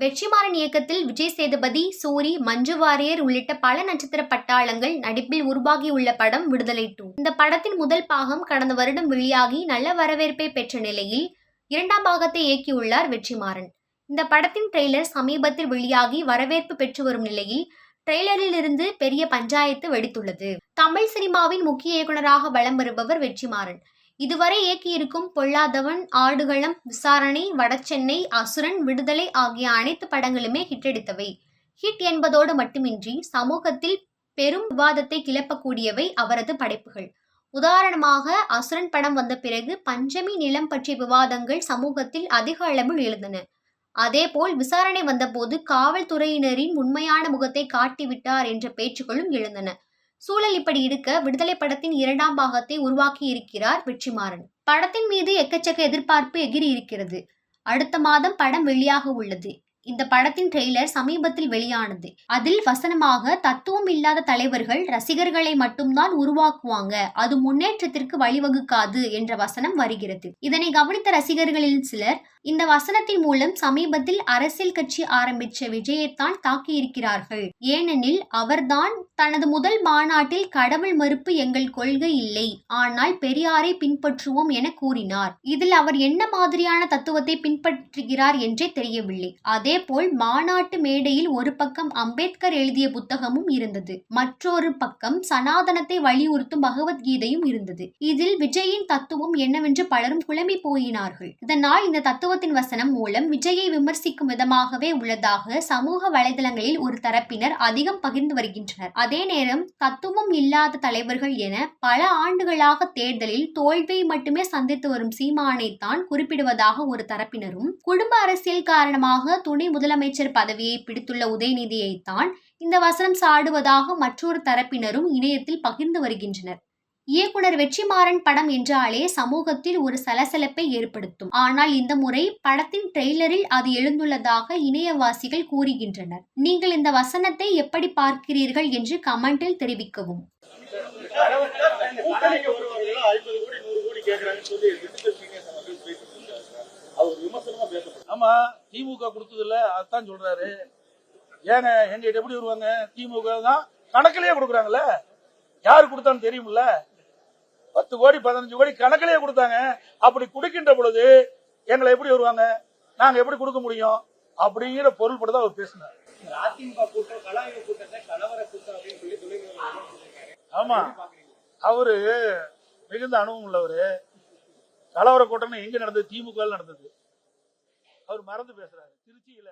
வெற்றிமாறன் இயக்கத்தில் விஜய் சேதுபதி சூரி மஞ்சு வாரியர் உள்ளிட்ட பல நட்சத்திர பட்டாளங்கள் நடிப்பில் உருவாகியுள்ள படம் விடுதலை டூ. இந்த படத்தின் முதல் பாகம் கடந்த வருடம் வெளியாகி நல்ல வரவேற்பை பெற்ற நிலையில் இரண்டாம் பாகத்தை இயக்கியுள்ளார் வெற்றிமாறன். இந்த படத்தின் ட்ரெய்லர் சமீபத்தில் வெளியாகி வரவேற்பு பெற்று வரும் நிலையில் ட்ரெய்லரில் இருந்து பெரிய பஞ்சாயத்து வெடித்துள்ளது. தமிழ் சினிமாவின் முக்கிய இயக்குனராக வலம் வருபவர் வெற்றிமாறன். இதுவரை இயக்கியிருக்கும் பொல்லாதவன் ஆடுகளம் விசாரணை வடசென்னை அசுரன் விடுதலை ஆகிய அனைத்து படங்களுமே ஹிட்டடித்தவை. ஹிட் என்பதோடு மட்டுமின்றி சமூகத்தில் பெரும் விவாதத்தை கிளப்பக்கூடியவை அவரது படைப்புகள். உதாரணமாக அசுரன் படம் வந்த பிறகு பஞ்சமி நிலம் பற்றிய விவாதங்கள் சமூகத்தில் அதிக அளவில் எழுந்தன. அதேபோல் விசாரணை வந்தபோது காவல்துறையினரின் உண்மையான முகத்தை காட்டிவிட்டார் என்ற பேச்சுக்களும் எழுந்தன. சூழல் இப்படி இருக்க விடுதலை படத்தின் இரண்டாம் பாகத்தை உருவாக்கி இருக்கிறார் வெற்றிமாறன். படத்தின் மீது எக்கச்சக்க எதிர்பார்ப்பு எகிரி இருக்கிறது அடுத்த மாதம் படம் வெளியாக உள்ளது. இந்த படத்தின் ட்ரெய்லர் சமீபத்தில் வெளியானது. அதில் வசனமாக தத்துவம் இல்லாத தலைவர்கள் ரசிகர்களை மட்டும்தான் உருவாக்குவாங்க. அது முன்னேற்றத்திற்கு வழிவகுக்காது என்ற வசனம் வருகிறது. இதனை கவனித்த ரசிகர்களில் சிலர் இந்த வசனத்தின் மூலம் சமீபத்தில் அரசியல் கட்சி ஆரம்பிச்ச விஜயத்தான் தாக்கியிருக்கிறார்கள். ஏனெனில் அவர்தான் தனது முதல் மாநாட்டில் கடவுள் மறுப்பு எங்கள் கொள்கை இல்லை. ஆனால் பெரியாரை பின்பற்றுவோம் என கூறினார். இதில் அவர் என்ன மாதிரியான தத்துவத்தை பின்பற்றுகிறார் என்றே தெரியவில்லை. அதே அதேபோல் மாநாட்டு மேடையில் ஒரு பக்கம் அம்பேத்கர் எழுதிய புத்தகமும் இருந்தது. மற்றொரு பக்கம் சனாதனத்தை வலியுறுத்தும் பகவத்கீதையும் இருந்தது. இதில் விஜயின் தத்துவம் என்னவென்று பலரும் குழம்பி போயினார்கள். இதனால் இந்த தத்துவத்தின் வசனம் மூலம் விஜயை விமர்சிக்கும் விதமாகவே உள்ளதாக சமூக வலைதளங்களில் ஒரு தரப்பினர் அதிகம் பகிர்ந்து வருகின்றனர். அதே நேரம் தத்துவம் இல்லாத தலைவர்கள் என பல ஆண்டுகளாக தேர்தலில் தோல்வியை மட்டுமே சந்தித்து வரும் சீமானை தான் குறிப்பிடுவதாக ஒரு தரப்பினரும் குடும்ப அரசியல் காரணமாக துணை முதலமைச்சர் பதவியை பிடித்துள்ள உதயநிதியை தான் இந்த வசனம் சாடுவதாக மற்றொரு தரப்பினரும் இணையத்தில் பகிர்ந்து வருகின்றனர். இயக்குனர் வெற்றிமாறன் படம் என்றாலே சமூகத்தில் ஒரு சலசலப்பை ஏற்படுத்தும். ஆனால் இந்த முறை படத்தின் ட்ரெய்லரில் அது எழுந்துள்ளதாக இணையவாசிகள் கூறுகின்றனர். நீங்கள் இந்த வசனத்தை எப்படி பார்க்கிறீர்கள் என்று கமெண்டில் தெரிவிக்கவும். ஆமா திமுக கொடுத்ததுல அதான் சொல்றாரு. ஏங்க எங்கிட்ட எப்படி வருவாங்க? திமுக தான் கணக்கிலேயே கொடுக்குறாங்கல்ல. யாரு கொடுத்தான்னு தெரியுமில்ல? பத்து கோடி பதினஞ்சு கோடி கணக்கிலேயே கொடுத்தாங்க. அப்படி கொடுக்கின்ற பொழுது எங்களை எப்படி வருவாங்க? நாங்க எப்படி கொடுக்க முடியும்? அப்படிங்கிற பொருள்பட தான் அவர் பேசினார். அதிமுக கூட்டம் கலாய்வு கூட்டத்தை கலவர கூட்டம் அப்படின்னு சொல்லி துணைமுதல்வர் ஆமா. அவரு மிகுந்த அனுபவம் உள்ளவரு. கலவர கூட்டம்னு எங்க நடந்தது? திமுக நடந்தது. அவர் மறந்து பேசுறாரு. திருச்சியில